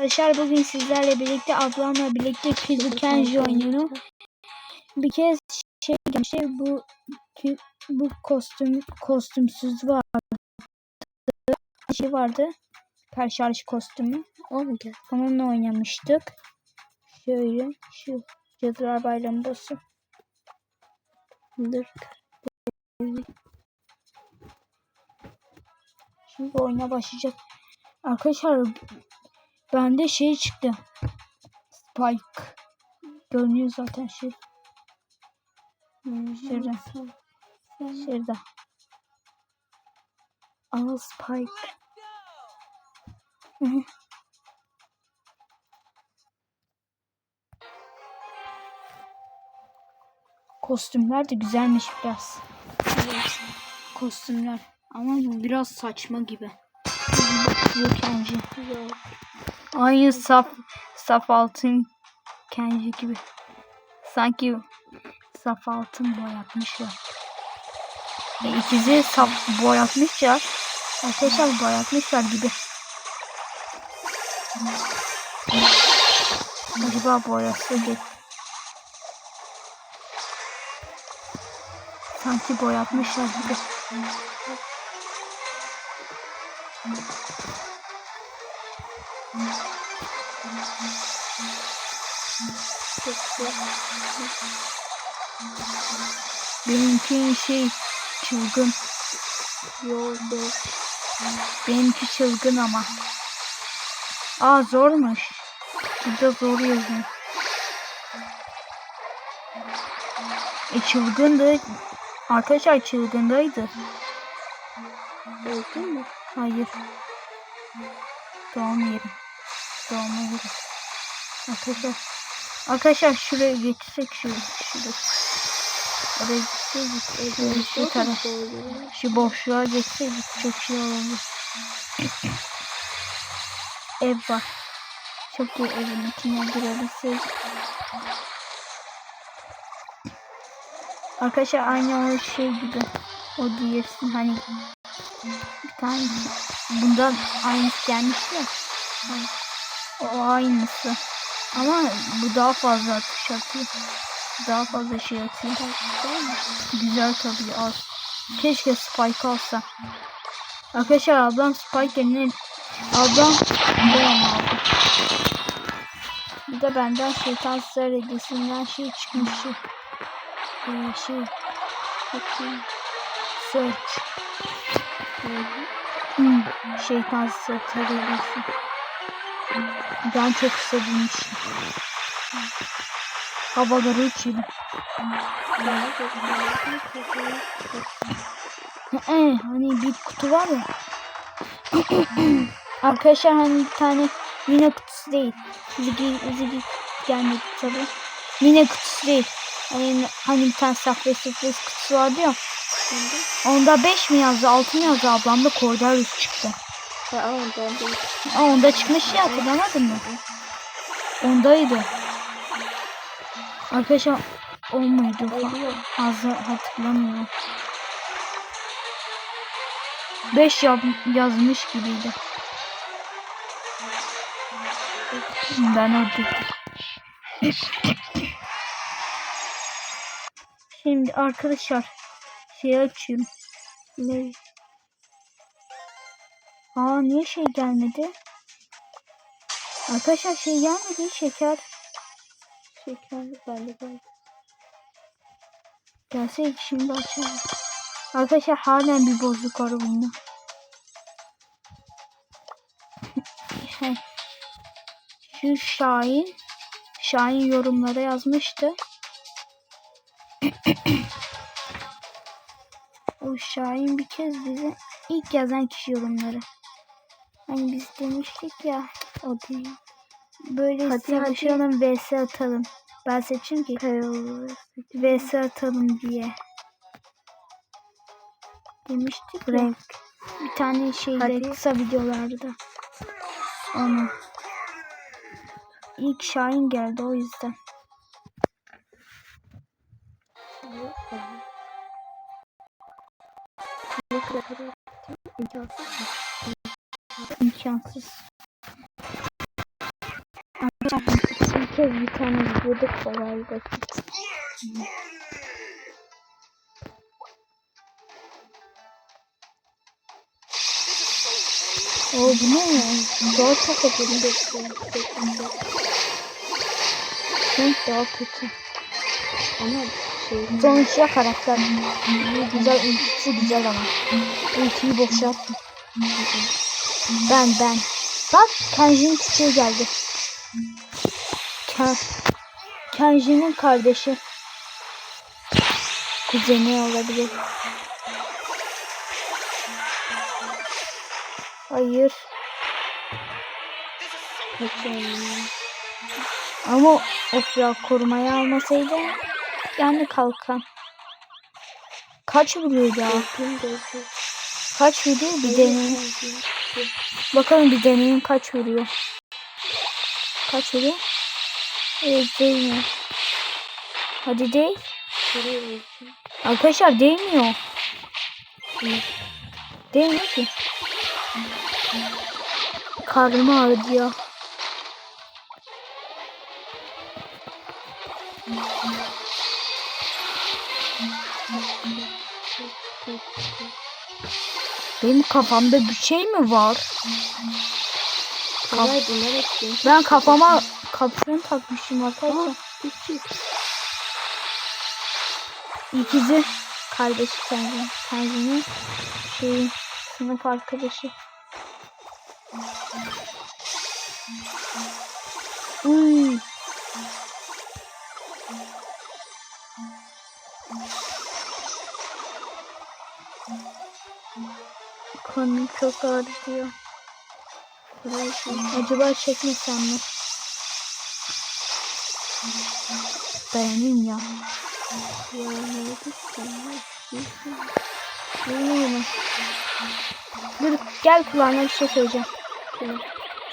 Arkadaşlar bugün sizlerle birlikte ablamla birlikte Kid Kenji oynuyorum. Bir kez şey gelmişti bu bu kostüm kostümsüz vardı. Şey vardı. Perşarj kostümü. O mu geldi? Onunla oynamıştık. Şöyle şu Cadılar Bayramı boss'u. Dur. Şimdi oyuna başlayacak. Arkadaşlar bende şey çıktı. Spike. Görünüyor zaten şey. Şurada. Şurada. Al Spike. Kostümler de güzelmiş biraz. Kostümler. Ama bu biraz saçma gibi. Yok Kenji. Yok. Aynı saf saf altın Kenji gibi. Sanki saf altın boyatmışlar. E, ikizi saf boyatmışlar. Arkadaşlar boyatmışlar gibi. Acaba boyası geç. Sanki boyatmışlar gibi. Benimki şey çılgın. Yolda. Benimki çılgın ama. Aa zormuş. Burada zor yazıyor. E çılgındı. Arkadaşlar çılgındaydı. Öldün mü? Hayır. Doğum yeri. Doğum yeri. Arkadaşlar. Arkadaşlar şuraya geçsek şu şurada. Oraya gitseydik. Şöyle şu taraf. Şu boşluğa geçseydik çok şey olurdu. Ev var. Çok iyi evin içine girebilseydik. Arkadaşlar aynı o şey gibi. O diyesin hani bir tane bundan aynısı gelmişti ya. O aynısı. Ama bu daha fazla atış atıyor. Daha fazla şey atıyor. Güzel tabii az. Keşke Spike alsa. Arkadaşlar ablam Spike yerine ablam Leon aldı. Bir de benden şeytan hediyesinden şey çıkmış. Şey, ee, şey bakayım. Search. Hmm, şeytan hediyesi. Ben çok sevmiştim. Havaları uçuyor. Ee, hani bir kutu var ya. Arkadaşlar hani bir tane mini kutusu değil. Zigi, zigi gelmedi tabi. Mini kutusu değil. Hani, hani bir tane safra sürpriz kutusu vardı ya. Onda 5 mi yazdı 6 mı yazdı ablamda Cordarius çıktı. Ha, ondan değil. Aa, onda çıkmış ya hatırlamadın mı? Ondaydı. Arkadaşlar o muydu? Fazla hatırlamıyorum. 5 yazmış gibiydi. Ben öldürdüm. Şimdi arkadaşlar şey açayım. Ne? Aa niye şey gelmedi? Arkadaşlar şey gelmedi şeker. Şekerli bende ben. Gelseydi şimdi açalım. Arkadaşlar halen bir bozuk var bunda. Şey, Şu Şahin Şahin yorumlara yazmıştı. o Şahin bir kez bize ilk yazan kişi yorumları. Hani biz demiştik ya o değil. Böyle Hadi, savaşalım vs atalım. Ben seçeyim ki vs atalım diye. Demiştik ya. Renk. Bir tane şeyde Hadi. kısa videolarda. Onu. İlk Şahin geldi o yüzden. İmkansız. İmkansız. Bir kez bir tane videoda kolay basit. O bu ne? Daha çok ödülü Çok daha kötü. Ama şey Sonuçta karakter. Güzel, ultisi güzel ama. Ultiyi boşalttım. Ben ben. Bak Kenji'nin küçüğü geldi. Ken, Kenji'nin kardeşi. Kuzeni olabilir. Hayır. Ama of ya korumaya almasaydı yani kalkan. Kaç vuruyor ya? Kaç vuruyor bir deneyin. Bakalım bir deneyin kaç vuruyor. Kaç vuruyor? Evet değmiyor. Hadi değil. Arkadaşlar değmiyor. Değmiyor ki. Karnım ağrıdı ya. Benim kafamda bir şey mi var? Hepsi. Ben kafama kapşon takmışım arkadaşlar. Küçük. İkizi kardeşi kendini. Kendini şey sınıf arkadaşı. Uy. Kanım çok ağrıyor. Acaba çekmesem mi? Dayanayım ya. Ya ne oldu. Dur gel kulağına bir şey söyleyeceğim.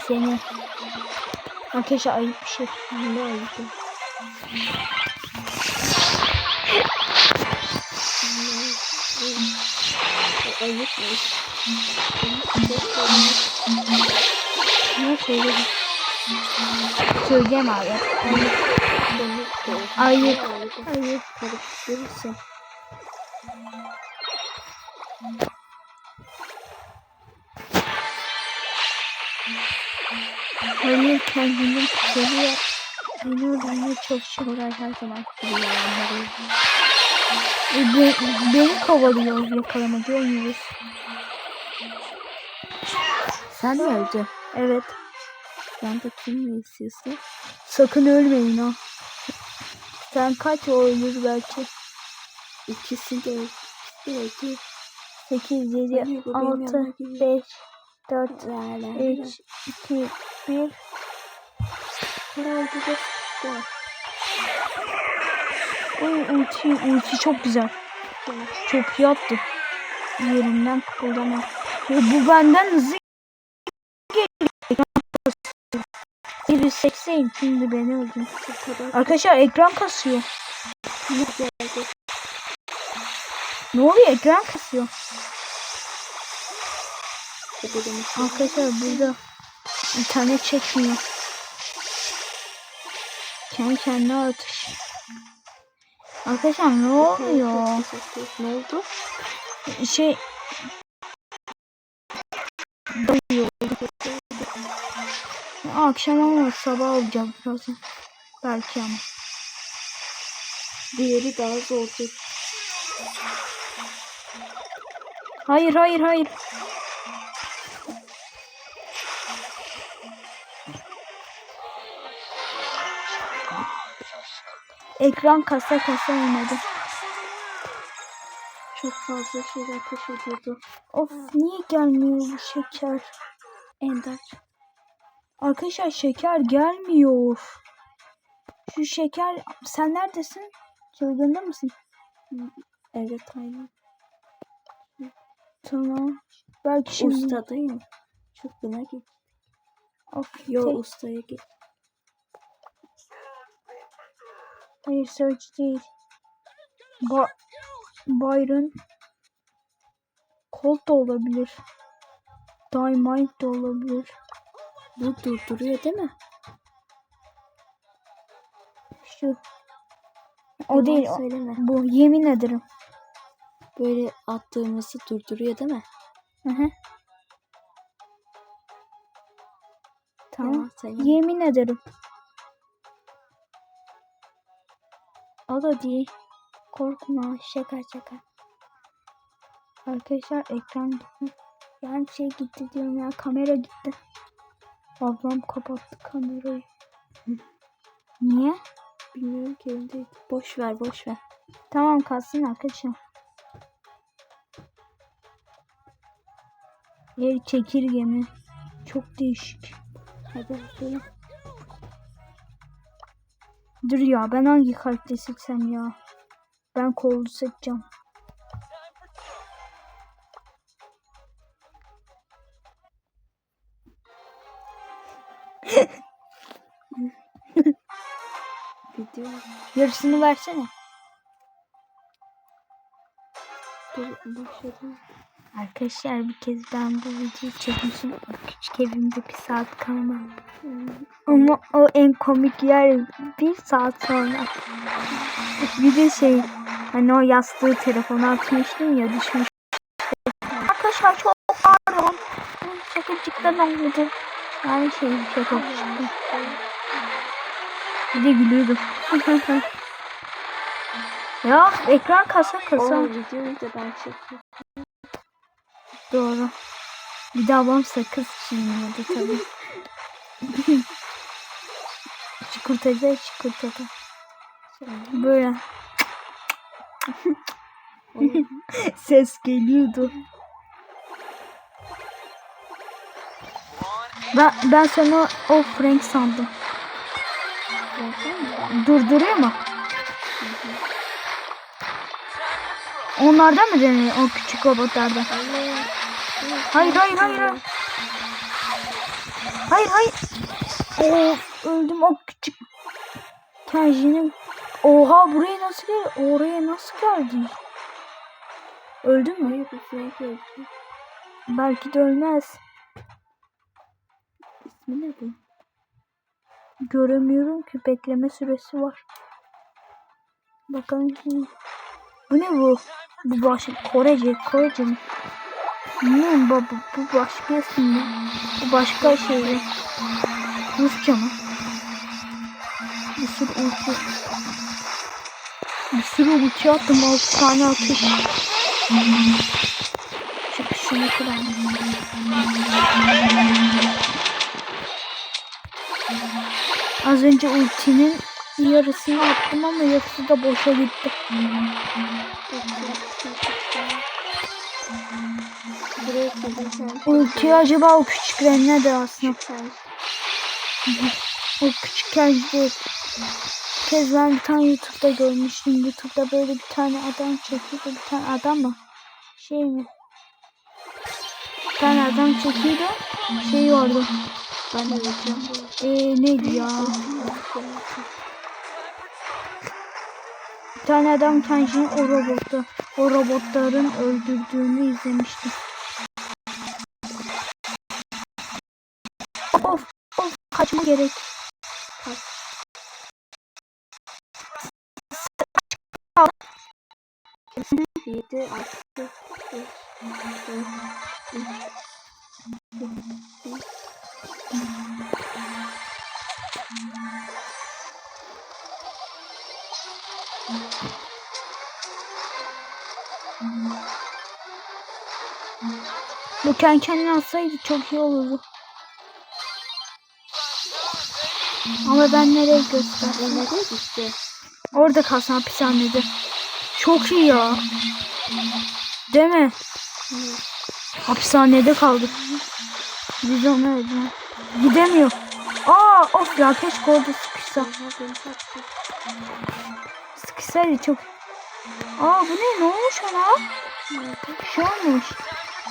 Seni. Arkadaşlar ayıp bir şey. Ne? Ayıp mı? Ne söyledim? Söyleyeceğim abi. Ayıp. Ayıp. Karıştırırsın. Hayır kendini seviyor. Beni beni çok şükürler her zaman seviyor. E, be, beni kovalıyor yakalama görmüyoruz. Sen mi öldü? Evet. Ben de kim ne istiyorsun? Sakın ölmeyin ha. Sen kaç oynuyor belki? İkisi de belki. 8, 7, 6, 5, 4, 3, 2, 1. Ne oldu? 4. Oy ulti, ulti çok güzel. Çok iyi attı. Yerimden kıpıldama. Bu benden hızlı bir sekseyim şimdi beni öldüm. Arkadaşlar ekran kasıyor. ne oluyor ekran kasıyor. Arkadaşlar burada internet çekmiyor. Kendi kendine atış. Arkadaşlar ne oluyor? Ne oldu? Şey. Akşam ama sabah olacak birazdan. Belki ama. Diğeri daha zordu. Hayır hayır hayır. Ekran kasa kasa oynadı. Çok fazla şey ateş ediyordu. Of niye gelmiyor bu şeker? Ender. Arkadaşlar şeker gelmiyor. Şu şeker sen neredesin? Çılgında mısın? Evet aynen. Tamam. Belki şimdi. Ustadayım. Çok buna git. Of, Yo tek- ustaya git. Hayır search değil. Ba Byron. Colt da olabilir. Dynamite de olabilir. Bu durduruyor değil mi? Şu. O Yalan değil. Söyleme. Bu yemin ederim. Böyle attığımızı durduruyor değil mi? Hı hı. Tamam. Yalan. Yemin ederim. Da değil. Korkma. Şaka şaka. Arkadaşlar ekran gitti. Yani şey gitti diyorum ya. Kamera gitti. Ablam kapattı kamerayı. Niye? Bilmiyorum ki. Boş ver boş ver. Tamam kalsın arkadaşım. El çekirge Çok değişik. Hadi söyle. Dur ya ben hangi karakteri seçsem ya? Ben koldu seçeceğim. Yarısını versene. Dur başladım. Arkadaşlar bir kez ben bu videoyu çekmişim. Küçük evimde bir saat kalmam. Ama o en komik yer bir saat sonra. Bir de şey hani o yastığı telefona atmıştım ya düşmüş. Arkadaşlar çok pardon. Şakacıktan oldu. Yani şey şaka çıktı. Bir de gülüyordum. ya ekran kasa kasa. O videoyu da ben çektim. Doğru. Bir de ablam sakız çiğniyordu tabii. çikolata çikolata. Böyle ses geliyordu. Ben, ben sana o Frank sandım. Durduruyor mu? Onlardan mı deniyor o küçük robotlardan? Hayır hayır hayır. Hayır hayır. hayır. Oo, öldüm o küçük Kenji'nin. Oha buraya nasıl geldi? Oraya nasıl geldi? Öldü mü? Hayır öldü. Belki de ölmez. İsmi ne bu? Göremiyorum ki bekleme süresi var. Bakalım şimdi. Bu ne bu? Bu başka Korece, Korece mi? Bilmiyorum baba bu başka isim Bu başka şey. Rusça mı? Bir sürü ulti. Bir sürü ulti attım. 6 tane atış. Çıkışını kıralım. Az önce ultinin yarısını attım ama yarısı da boşa gitti. Ulti acaba o küçükler nedir aslında? Sen. O küçükken değil. Bir kez ben bir tane YouTube'da görmüştüm. YouTube'da böyle bir tane adam çekiyordu. Bir tane adam mı? Şey mi? Bir tane adam çekiyordu. Şey vardı. Ben de yapacağım. Eee neydi ya? Bir tane adam kendisini o robotta, o robotların öldürdüğünü izlemiştim. Kaçma gerek. Yedi, altı. Bu kendi kendine atsaydı çok iyi olurdu. Ama ben nereye göster? O nereye gitti? Orada kalsın hapishanede. Çok iyi ya. Değil mi? Hapishanede kaldı. Biz onu öldürdük. Gidemiyor. Aa of ya keşke orada sıkışsa. Sıkışsaydı çok. Aa bu ne? Ne olmuş ona? Bir şey olmuş.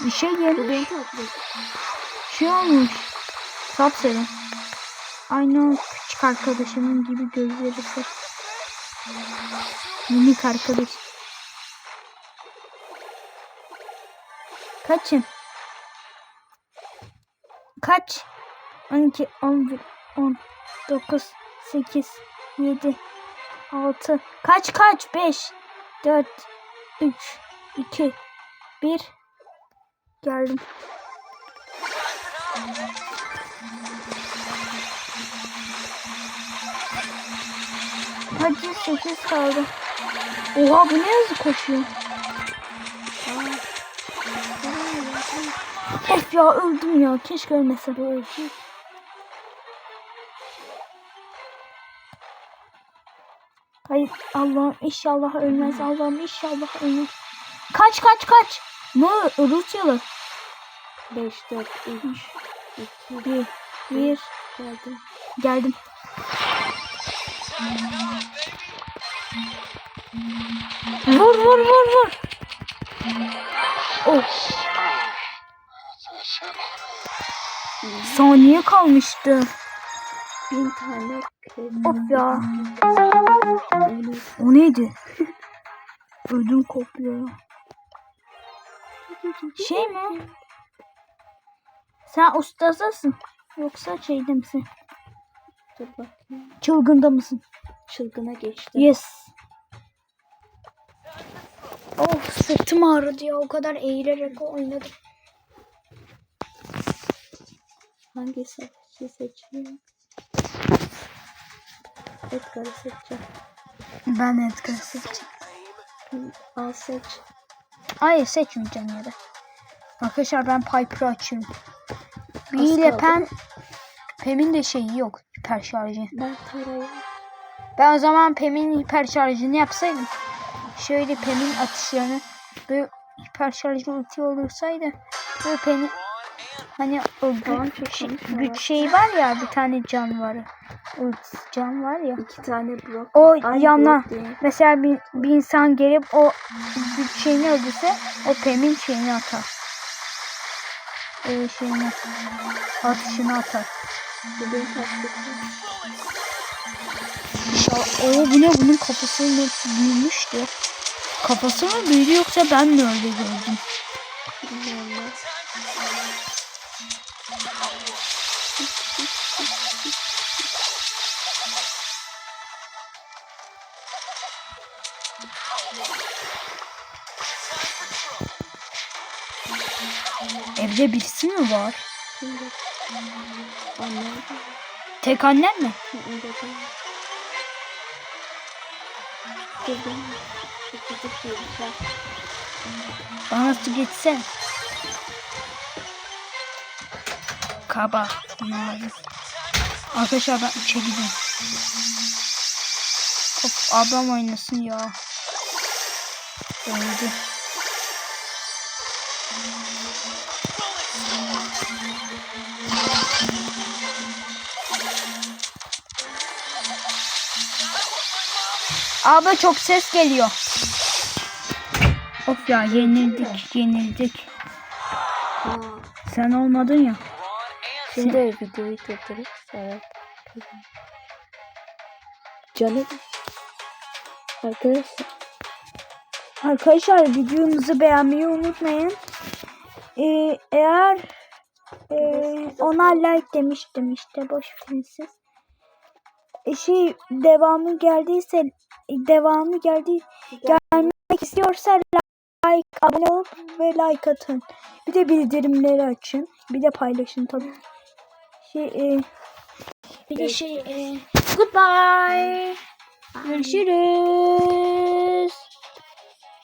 Bir şey taktı. Bir şey olmuş. Sapsarı. Aynı küçük arkadaşımın gibi gözleri sır. Minik arkadaş. Kaçın? Kaç? 12, 11, 10, 9, 8, 7, 6. Kaç kaç? 5, 4, 3, 2, 1. Geldim. Hadi 8 kaldı. Oha bu ne hızlı koşuyor. Of ya öldüm ya. Keşke ölmesem. Öldüm. Hayır Allah'ım inşallah ölmez. Allah'ım inşallah ölmez. Kaç kaç kaç. Ne Rusyalı? 5, 4, 3, 2, Bir, bir. geldim. Geldim. Vur vur vur vur. Oh. Saniye kalmıştı. Bin tane. Of ya. O neydi? Ödüm kopuyor. Şey mi? Sen ustasısın. Yoksa şeyde misin? dur bakayım. Çılgında mısın? Çılgına geçti. Yes. Oh sırtım ağrıdı ya. O kadar eğilerek oynadım. Hangi savaşçı seçeyim? Edgar'ı seçeceğim. Ben Edgar seçeceğim. Al seç. Hayır seçmeyeceğim ya da. Arkadaşlar ben Piper'ı açıyorum. Bir ile. Pem. Pem'in de şeyi yok. Hiper şarjı. Ben Tara'yı Ben o zaman Pem'in hiper şarjını yapsaydım. Şöyle Pem'in atışlarını böyle hiper şarjlı ulti olursaydı böyle Pem'in hani o güç, şey, güç şey var ya bir tane can var. Ulti can var ya. iki tane Brock. O Ay, yana mesela bir, bir insan gelip o güç şeyini öldürse o Pem'in şeyini atar. Ee, şeyini atışını atar. Bugün taktik. İnşallah. Oo bu ne? Bunun kafası ne büyümüştü. Kafası mı büyüdü yoksa ben mi öyle gördüm? Bilmiyorum. Evde birisi mi var? Annem Tek annem mi? öyle Dedim. Çocuk çocuklar. Bana su geçsen. Kaba. Narin. Arkadaşlar ben üçe gidiyorum. Of ablam oynasın ya. Öldü. Abla çok ses geliyor. Of ya yenildik yenildik. Aa, Sen olmadın ya. şimdi videoyu durdurup sonra Canım. Arkadaşlar Arkadaşlar videomuzu beğenmeyi unutmayın. Ee, eğer e, ona like demiştim işte boş verin siz. E, şey devamı geldiyse devamı geldi gelmek istiyorsa like abone ol ve like atın. Bir de bildirimleri açın. Bir de paylaşın tabii. Şey e, bir de şey e, goodbye. Görüşürüz.